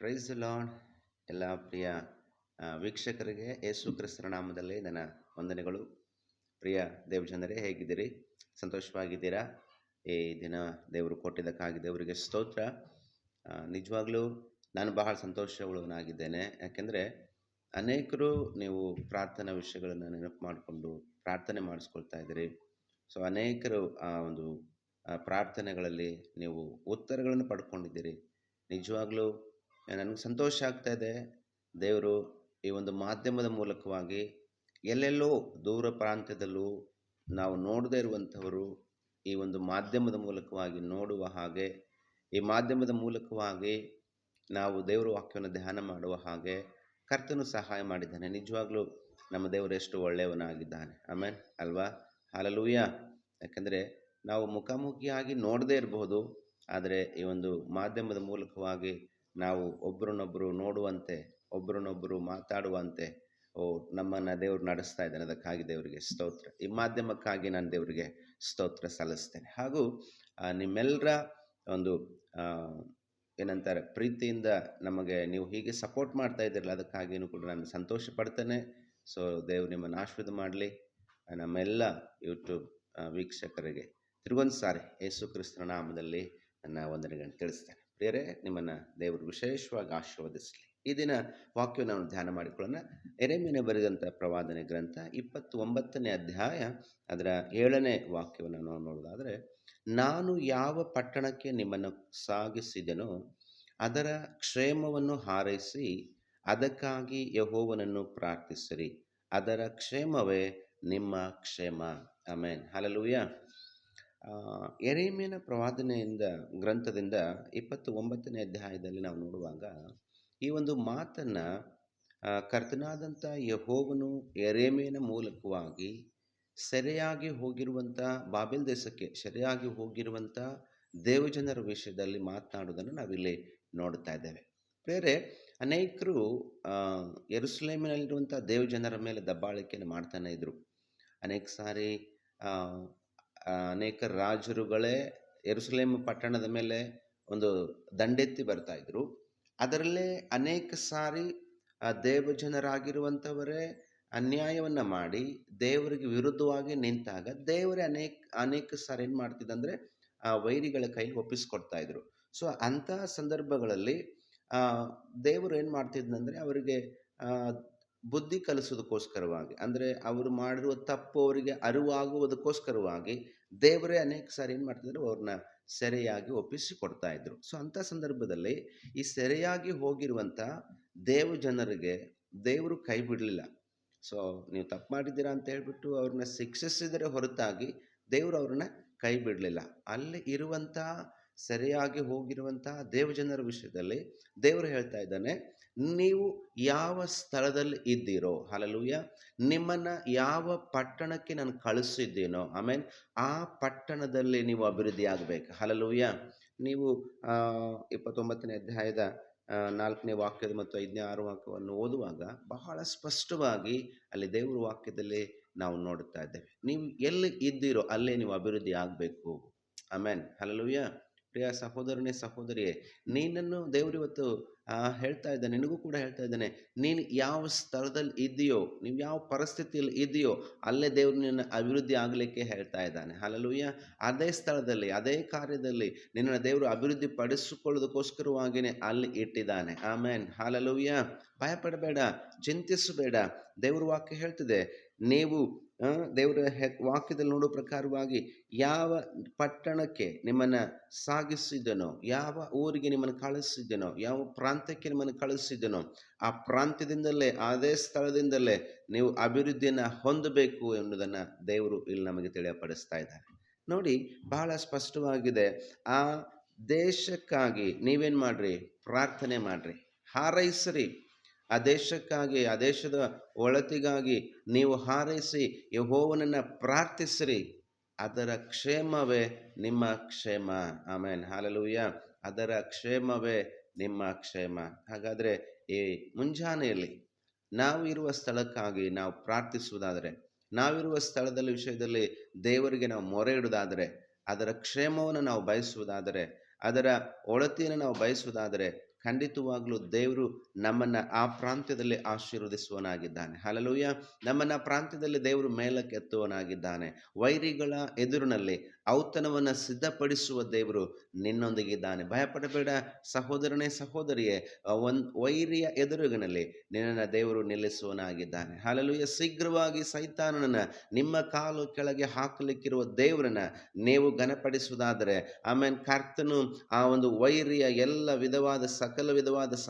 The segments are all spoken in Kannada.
ಪ್ರೈಸ್ ಲಾರ್ಡ್ ಎಲ್ಲ ಪ್ರಿಯ ವೀಕ್ಷಕರಿಗೆ ಯೇಸು ಕ್ರಿಸ್ತರ ನಾಮದಲ್ಲಿ ನನ್ನ ವಂದನೆಗಳು. ಪ್ರಿಯ ದೇವಜನರೇ, ಹೇಗಿದ್ದೀರಿ? ಸಂತೋಷವಾಗಿದ್ದೀರಾ? ಈ ದಿನ ದೇವರು ಕೊಟ್ಟಿದ್ದಕ್ಕಾಗಿ ದೇವರಿಗೆ ಸ್ತೋತ್ರ. ನಿಜವಾಗ್ಲೂ ನಾನು ಬಹಳ ಸಂತೋಷವುಳ್ಳವನಾಗಿದ್ದೇನೆ. ಯಾಕೆಂದರೆ ಅನೇಕರು ನೀವು ಪ್ರಾರ್ಥನಾ ವಿಷಯಗಳನ್ನು ನೆನಪು ಮಾಡಿಕೊಂಡು ಪ್ರಾರ್ಥನೆ ಮಾಡಿಸ್ಕೊಳ್ತಾ ಇದ್ದೀರಿ. ಸೊ ಅನೇಕರು ಆ ಒಂದು ಪ್ರಾರ್ಥನೆಗಳಲ್ಲಿ ನೀವು ಉತ್ತರಗಳನ್ನು ಪಡ್ಕೊಂಡಿದ್ದೀರಿ. ನಿಜವಾಗ್ಲೂ ನನಗೆ ಸಂತೋಷ ಆಗ್ತಾ ಇದೆ. ದೇವರು ಈ ಒಂದು ಮಾಧ್ಯಮದ ಮೂಲಕವಾಗಿ ಎಲ್ಲೆಲ್ಲೋ ದೂರ ಪ್ರಾಂತ್ಯದಲ್ಲೂ ನಾವು ನೋಡದೇ ಇರುವಂಥವರು ಈ ಒಂದು ಮಾಧ್ಯಮದ ಮೂಲಕವಾಗಿ ನೋಡುವ ಹಾಗೆ, ಈ ಮಾಧ್ಯಮದ ಮೂಲಕವಾಗಿ ನಾವು ದೇವರ ವಾಕ್ಯವನ್ನು ಧ್ಯಾನ ಮಾಡುವ ಹಾಗೆ ಕರ್ತನು ಸಹಾಯ ಮಾಡಿದ್ದಾನೆ. ನಿಜವಾಗ್ಲೂ ನಮ್ಮ ದೇವರು ಎಷ್ಟು ಒಳ್ಳೆಯವನಾಗಿದ್ದಾನೆ. ಆಮೇಲೆ ಅಲ್ವಾ? ಹಾಲಲೂಯ. ಯಾಕಂದರೆ ನಾವು ಮುಖಾಮುಖಿಯಾಗಿ ನೋಡದೇ ಇರಬಹುದು ಆದರೆ ಈ ಒಂದು ಮಾಧ್ಯಮದ ಮೂಲಕವಾಗಿ ನಾವು ಒಬ್ಬರನ್ನೊಬ್ಬರು ನೋಡುವಂತೆ ಒಬ್ಬರನ್ನೊಬ್ಬರು ಮಾತಾಡುವಂತೆ, ಓ, ನಮ್ಮನ್ನು ದೇವರು ನಡೆಸ್ತಾ ಇದ್ದಾನೆ ಅದಕ್ಕಾಗಿ ದೇವರಿಗೆ ಸ್ತೋತ್ರ. ಈ ಮಾಧ್ಯಮಕ್ಕಾಗಿ ನಾನು ದೇವರಿಗೆ ಸ್ತೋತ್ರ ಸಲ್ಲಿಸ್ತೇನೆ. ಹಾಗೂ ನಿಮ್ಮೆಲ್ಲರ ಒಂದು ಏನಂತಾರೆ, ಪ್ರೀತಿಯಿಂದ ನಮಗೆ ನೀವು ಹೀಗೆ ಸಪೋರ್ಟ್ ಮಾಡ್ತಾ ಇದ್ದೀರಲ್ಲ ಅದಕ್ಕಾಗಿಯೂ ಕೂಡ ನಾನು ಸಂತೋಷ ಪಡ್ತೇನೆ ಸೊ, ದೇವರು ನಿಮ್ಮನ್ನು ಆಶೀರ್ವಾದ ಮಾಡಲಿ. ನಮ್ಮೆಲ್ಲ ಯೂಟ್ಯೂಬ್ ವೀಕ್ಷಕರಿಗೆ ತಿರುಗೊಂದು ಸಾರಿ ಯೇಸು ಕ್ರಿಸ್ತನ ನಾಮದಲ್ಲಿ ನನ್ನ ವಂದನೆಗಳನ್ನು ತಿಳಿಸ್ತೇನೆ. ಪ್ರಿಯರೇ, ನಿಮ್ಮನ್ನು ದೇವರು ವಿಶೇಷವಾಗಿ ಆಶೀರ್ವದಿಸಲಿ. ಈ ದಿನ ವಾಕ್ಯವನ್ನು ನಾವು ಧ್ಯಾನ ಮಾಡಿಕೊಳ್ಳೋಣ. ಎರೆಮೀನೆ ಬರೆದಂಥ ಪ್ರವಾದನೆ ಗ್ರಂಥ ಇಪ್ಪತ್ತು ಒಂಬತ್ತನೇ ಅಧ್ಯಾಯ, ಅದರ ಏಳನೇ ವಾಕ್ಯವನ್ನು ನಾವು ನೋಡೋದಾದರೆ, ನಾನು ಯಾವ ಪಟ್ಟಣಕ್ಕೆ ನಿಮ್ಮನ್ನು ಸಾಗಿಸಿದೆನೋ ಅದರ ಕ್ಷೇಮವನ್ನು ಹಾರೈಸಿ, ಅದಕ್ಕಾಗಿ ಯಹೋವನನ್ನು ಪ್ರಾರ್ಥಿಸಿರಿ. ಅದರ ಕ್ಷೇಮವೇ ನಿಮ್ಮ ಕ್ಷೇಮ. ಆಮೇನ್. ಹಲಲುಯ. ಎರೇಮಿಯನ ಪ್ರವಾದನೆಯಿಂದ, ಗ್ರಂಥದಿಂದ ಇಪ್ಪತ್ತು ಒಂಬತ್ತನೇ ಅಧ್ಯಾಯದಲ್ಲಿ ನಾವು ನೋಡುವಾಗ ಈ ಒಂದು ಮಾತನ್ನು ಕರ್ತನಾದಂಥ ಯಹೋವನು ಎರೇಮಿಯನ ಮೂಲಕವಾಗಿ ಸೆರೆಯಾಗಿ ಹೋಗಿರುವಂಥ, ಬಾಬೆಲ್ ದೇಶಕ್ಕೆ ಸೆರೆಯಾಗಿ ಹೋಗಿರುವಂಥ ದೇವಜನರ ವಿಷಯದಲ್ಲಿ ಮಾತನಾಡೋದನ್ನು ನಾವಿಲ್ಲಿ ನೋಡ್ತಾ ಇದ್ದೇವೆ. ಬೇರೆ ಅನೇಕರು ಎರುಸುಲೇಮಿನಲ್ಲಿರುವಂಥ ದೇವಜನರ ಮೇಲೆ ದಬ್ಬಾಳಿಕೆಯನ್ನು ಮಾಡ್ತಾನೆ ಇದ್ದರು ಅನೇಕ ಸಾರಿ ಅನೇಕ ರಾಜರುಗಳೇ ಯೆರೂಸಲೇಮ್ ಪಟ್ಟಣದ ಮೇಲೆ ಒಂದು ದಂಡೆತ್ತಿ ಬರ್ತಾ ಇದ್ರು. ಅದರಲ್ಲೇ ಅನೇಕ ಸಾರಿ ದೇವಜನರಾಗಿರುವಂಥವರೇ ಅನ್ಯಾಯವನ್ನು ಮಾಡಿ ದೇವರಿಗೆ ವಿರುದ್ಧವಾಗಿ ನಿಂತಾಗ ದೇವರೇ ಅನೇಕ ಅನೇಕ ಸಾರಿ ಏನು ಮಾಡ್ತಿದ್ದಂದ್ರೆ ಆ ವೈರಿಗಳ ಕೈಲಿ ಒಪ್ಪಿಸ್ಕೊಡ್ತಾ ಇದ್ರು. ಸೊ ಅಂಥ ಸಂದರ್ಭಗಳಲ್ಲಿ ದೇವರು ಏನು ಮಾಡ್ತಿದ್ದಂದ್ರೆ ಅವರಿಗೆ ಬುದ್ಧಿ ಕಲಿಸೋದಕ್ಕೋಸ್ಕರವಾಗಿ, ಅಂದರೆ ಅವರು ಮಾಡಿರುವ ತಪ್ಪು ಅವರಿಗೆ ಅರಿವಾಗುವುದಕ್ಕೋಸ್ಕರವಾಗಿ ದೇವರೇ ಅನೇಕ ಸಾರಿ ಏನು ಮಾಡ್ತಿದ್ರು? ಅವ್ರನ್ನ ಸೆರೆಯಾಗಿ ಒಪ್ಪಿಸಿ ಕೊಡ್ತಾ ಇದ್ರು. ಸೊ ಅಂಥ ಸಂದರ್ಭದಲ್ಲಿ ಈ ಸೆರೆಯಾಗಿ ಹೋಗಿರುವಂಥ ದೇವ ಜನರಿಗೆ ದೇವರು ಕೈ ಬಿಡಲಿಲ್ಲ. ಸೊ ನೀವು ತಪ್ಪು ಮಾಡಿದ್ದೀರಾ ಅಂತ ಹೇಳ್ಬಿಟ್ಟು ಅವ್ರನ್ನ ಶಿಕ್ಷಿಸಿದರೆ ಹೊರತಾಗಿ ದೇವರು ಅವ್ರನ್ನ ಕೈ ಬಿಡಲಿಲ್ಲ. ಅಲ್ಲಿ ಇರುವಂಥ ಸರಿಯಾಗಿ ಹೋಗಿರುವಂಥ ದೇವಜನರ ವಿಷಯದಲ್ಲಿ ದೇವರು ಹೇಳ್ತಾ ಇದ್ದಾನೆ ನೀವು ಯಾವ ಸ್ಥಳದಲ್ಲಿ ಇದ್ದೀರೋ ಹಲಲುಯ ನಿಮ್ಮನ್ನು ಯಾವ ಪಟ್ಟಣಕ್ಕೆ ನಾನು ಕಳಿಸಿದ್ದೀನೋ ಆಮೇಲೆ ಆ ಪಟ್ಟಣದಲ್ಲಿ ನೀವು ಅಭಿವೃದ್ಧಿ ಆಗಬೇಕು ಹಲಲುಯ ನೀವು ಇಪ್ಪತ್ತೊಂಬತ್ತನೇ ಅಧ್ಯಾಯದ ನಾಲ್ಕನೇ ವಾಕ್ಯದ ಮತ್ತು ಐದನೇ, ಆರು ವಾಕ್ಯವನ್ನು ಓದುವಾಗ ಬಹಳ ಸ್ಪಷ್ಟವಾಗಿ ಅಲ್ಲಿ ದೇವರ ವಾಕ್ಯದಲ್ಲಿ ನಾವು ನೋಡುತ್ತಾ ಇದ್ದೇವೆ. ನೀವು ಎಲ್ಲಿ ಇದ್ದೀರೋ ಅಲ್ಲೇ ನೀವು ಅಭಿವೃದ್ಧಿ ಆಗಬೇಕು ಆಮೇನ್ ಹಲಲುಯ್ಯ ಪ್ರಿಯ ಸಹೋದರನೇ, ಸಹೋದರಿಯೇ ನೀನನ್ನು ದೇವರು ಇವತ್ತು ಹೇಳ್ತಾ ಇದ್ದಾನೆ, ನಿನಗೂ ಕೂಡ ಹೇಳ್ತಾ ಇದ್ದಾನೆ, ನೀನು ಯಾವ ಸ್ಥಳದಲ್ಲಿ ಇದೆಯೋ ನೀವು ಯಾವ ಪರಿಸ್ಥಿತಿಯಲ್ಲಿ ಇದೆಯೋ ಅಲ್ಲೇ ದೇವರು ನಿನ್ನ ಅಭಿವೃದ್ಧಿ ಆಗಲಿಕ್ಕೆ ಹೇಳ್ತಾ ಇದ್ದಾನೆ. ಹಲಲುಯ್ಯ ಅದೇ ಸ್ಥಳದಲ್ಲಿ, ಅದೇ ಕಾರ್ಯದಲ್ಲಿ ನಿನ್ನನ್ನು ದೇವರು ಅಭಿವೃದ್ಧಿ ಪಡಿಸಿಕೊಳ್ಳೋದಕ್ಕೋಸ್ಕರವಾಗಿಯೇ ಅಲ್ಲಿ ಇಟ್ಟಿದ್ದಾನೆ. ಆಮೇನ್. ಹಾಲಲುಯ್ಯ ಭಯಪಡಬೇಡ, ಚಿಂತಿಸಬೇಡ. ದೇವರು ವಾಕ್ಯ ಹೇಳ್ತಿದೆ, ನೀವು ದೇವರ ಹೆ, ವಾಕ್ಯದಲ್ಲಿ ನೋಡೋ ಪ್ರಕಾರವಾಗಿ ಯಾವ ಪಟ್ಟಣಕ್ಕೆ ನಿಮ್ಮನ್ನು ಸಾಗಿಸಿದನೋ, ಯಾವ ಊರಿಗೆ ನಿಮ್ಮನ್ನು ಕಳಿಸಿದನೋ, ಯಾವ ಪ್ರಾಂತ್ಯಕ್ಕೆ ನಿಮ್ಮನ್ನು ಕಳಿಸಿದನೋ, ಆ ಪ್ರಾಂತ್ಯದಿಂದಲೇ, ಅದೇ ಸ್ಥಳದಿಂದಲೇ ನೀವು ಅಭಿವೃದ್ಧಿಯನ್ನು ಹೊಂದಬೇಕು ಎನ್ನುವುದನ್ನು ದೇವರು ಇಲ್ಲಿ ನಮಗೆ ತಿಳಿಯಪಡಿಸ್ತಾ ಇದ್ದಾರೆ. ನೋಡಿ, ಬಹಳ ಸ್ಪಷ್ಟವಾಗಿದೆ. ಆ ದೇಶಕ್ಕಾಗಿ ನೀವೇನು ಮಾಡ್ರಿ? ಪ್ರಾರ್ಥನೆ ಮಾಡ್ರಿ. ಹಾರೈಸ್ರಿ. ಆ ದೇಶಕ್ಕಾಗಿ, ಆ ದೇಶದ ಒಳತಿಗಾಗಿ ನೀವು ಹಾರೈಸಿ, ಯಹೋವನನ್ನು ಪ್ರಾರ್ಥಿಸಿರಿ. ಅದರ ಕ್ಷೇಮವೇ ನಿಮ್ಮ ಕ್ಷೇಮ. ಆಮೇನ್. ಹಾಲಲೂಯ್ಯ ಅದರ ಕ್ಷೇಮವೇ ನಿಮ್ಮ ಕ್ಷೇಮ. ಹಾಗಾದರೆ ಈ ಮುಂಜಾನೆಯಲ್ಲಿ ನಾವು ಇರುವ ಸ್ಥಳಕ್ಕಾಗಿ ನಾವು ಪ್ರಾರ್ಥಿಸುವುದಾದರೆ, ನಾವಿರುವ ಸ್ಥಳದಲ್ಲಿ ವಿಷಯದಲ್ಲಿ ದೇವರಿಗೆ ನಾವು ಮೊರೆ ಇಡುವುದಾದರೆ, ಅದರ ಕ್ಷೇಮವನ್ನು ನಾವು ಬಯಸುವುದಾದರೆ, ಅದರ ಒಳತಿಯನ್ನು ನಾವು ಬಯಸುವುದಾದರೆ ಖಂಡಿತವಾಗ್ಲೂ ದೇವರು ನಮ್ಮನ್ನು ಆ ಪ್ರಾಂತ್ಯದಲ್ಲಿ ಆಶೀರ್ವದಿಸುವನಾಗಿದ್ದಾನೆ ಹಲಲುಯ್ಯ ನಮ್ಮನ್ನು ಪ್ರಾಂತ್ಯದಲ್ಲಿ ದೇವರು ಮೇಲಕ್ಕೆತ್ತುವನಾಗಿದ್ದಾನೆ ವೈರಿಗಳ ಎದುರಿನಲ್ಲಿ ಔತಣವನ್ನು ಸಿದ್ಧಪಡಿಸುವ ದೇವರು ನಿನ್ನೊಂದಿಗಿದ್ದಾನೆ. ಭಯಪಡಬೇಡ ಸಹೋದರನೇ ಸಹೋದರಿಯೇ ಒಂದು ವೈರಿಯ ಎದುರುಗಿನಲ್ಲಿ ನಿನ್ನನ್ನು ದೇವರು ನಿಲ್ಲಿಸುವನಾಗಿದ್ದಾನೆ ಹಾಲಲುಯ. ಶೀಘ್ರವಾಗಿ ಸೈತಾನನನ್ನು ನಿಮ್ಮ ಕಾಲು ಕೆಳಗೆ ಹಾಕಲಿಕ್ಕಿರುವ ದೇವರನ್ನ ನೀವು ಘನಪಡಿಸುವುದಾದರೆ ಆಮೇಲೆ ಕರ್ತನು ಆ ಒಂದು ವೈರಿಯ ಎಲ್ಲ ವಿಧವಾದ ಸಕಲ ವಿಧವಾದ ಸ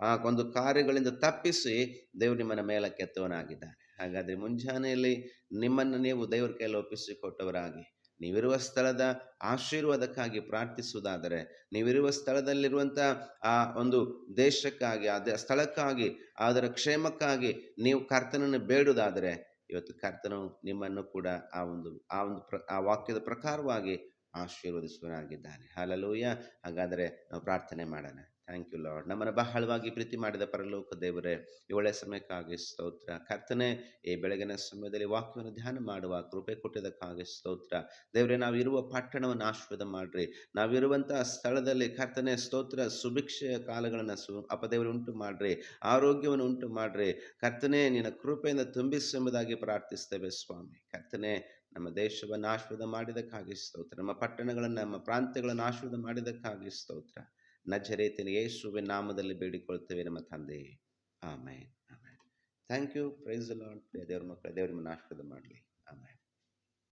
ಆ, ಒಂದು ಕಾರ್ಯಗಳಿಂದ ತಪ್ಪಿಸಿ ದೇವರು ನಿಮ್ಮನ್ನ ಮೇಲಕ್ಕೆತ್ತುವನಾಗಿದ್ದಾನೆ ಹಾಗಾದ್ರೆ ಮುಂಜಾನೆಯಲ್ಲಿ ನಿಮ್ಮನ್ನು ನೀವು ದೇವರ ಕೈಯಲ್ಲಿ ಒಪ್ಪಿಸಿಕೊಟ್ಟವರಾಗಿ ನೀವಿರುವ ಸ್ಥಳದ ಆಶೀರ್ವಾದಕ್ಕಾಗಿ ಪ್ರಾರ್ಥಿಸುವುದಾದರೆ, ನೀವಿರುವ ಸ್ಥಳದಲ್ಲಿರುವಂಥ ಆ ಒಂದು ದೇಶಕ್ಕಾಗಿ, ಆ ಸ್ಥಳಕ್ಕಾಗಿ, ಅದರ ಕ್ಷೇಮಕ್ಕಾಗಿ ನೀವು ಕರ್ತನನ್ನು ಬೇಡುವುದಾದರೆ, ಇವತ್ತು ಕರ್ತನು ನಿಮ್ಮನ್ನು ಕೂಡ ಆ ಒಂದು ಆ ಒಂದು ಪ್ರ, ಆ ವಾಕ್ಯದ ಪ್ರಕಾರವಾಗಿ ಆಶೀರ್ವದಿಸುವನಾಗಿದ್ದಾನೆ ಹಾಲಲೂಯ. ಹಾಗಾದರೆ ನಾವು ಪ್ರಾರ್ಥನೆ ಮಾಡೋಣ. ಥ್ಯಾಂಕ್ ಯು ಲಾರ್ಡ್ ನಮ್ಮನ್ನು ಬಹಳವಾಗಿ ಪ್ರೀತಿ ಮಾಡಿದ ಪರಲೋಕ ದೇವರೇ ಇವಳೆ ಸಮಯಕ್ಕಾಗಿ ಸ್ತೋತ್ರ. ಕರ್ತನೆ, ಈ ಬೆಳಗಿನ ಸಮಯದಲ್ಲಿ ವಾಕ್ಯವನ್ನು ಧ್ಯಾನ ಮಾಡುವ, ಕೃಪೆ ಕೊಟ್ಟಿದ್ದಕ್ಕಾಗಿ ಸ್ತೋತ್ರ. ದೇವರೇ ನಾವು ಇರುವ ಪಟ್ಟಣವನ್ನು ಆಶೀರ್ವಾದ ಮಾಡ್ರಿ. ನಾವಿರುವಂತಹ ಸ್ಥಳದಲ್ಲಿ ಕರ್ತನೆ, ಸ್ತೋತ್ರ, ಸುಭಿಕ್ಷೆಯ ಕಾಲಗಳನ್ನು ಸು, ಅಪದೇವರು ಉಂಟು ಮಾಡ್ರಿ, ಆರೋಗ್ಯವನ್ನು ಉಂಟು ಮಾಡ್ರಿ. ಕರ್ತನೆ, ನಿನ್ನ ಕೃಪೆಯಿಂದ ತುಂಬಿಸಿ ಎಂಬುದಾಗಿ ಪ್ರಾರ್ಥಿಸ್ತೇವೆ ಸ್ವಾಮಿ. ಕರ್ತನೆ, ನಮ್ಮ ದೇಶವನ್ನು ಆಶೀರ್ವಾದ ಮಾಡಿದಕ್ಕಾಗಿ ಸ್ತೋತ್ರ. ನಮ್ಮ ಪಟ್ಟಣಗಳನ್ನು, ನಮ್ಮ ಪ್ರಾಂತ್ಯಗಳನ್ನು ಆಶೀರ್ವಾದ ಮಾಡಿದಕ್ಕಾಗಿ ಸ್ತೋತ್ರ. ನಜರೇತಿನ ಯೇಸುವಿನ ನಾಮದಲ್ಲಿ ಬೇಡಿಕೊಳ್ತೇವೆ ನಮ್ಮ ತಂದೆ. Amen amen. Thank you praise lord ದೇವ್ರ ಮಕ್ಕಳ, ದೇವ್ರ ನಿಮ್ಮನ್ನು ಆಶೀರ್ವಾದ ಮಾಡಲಿ.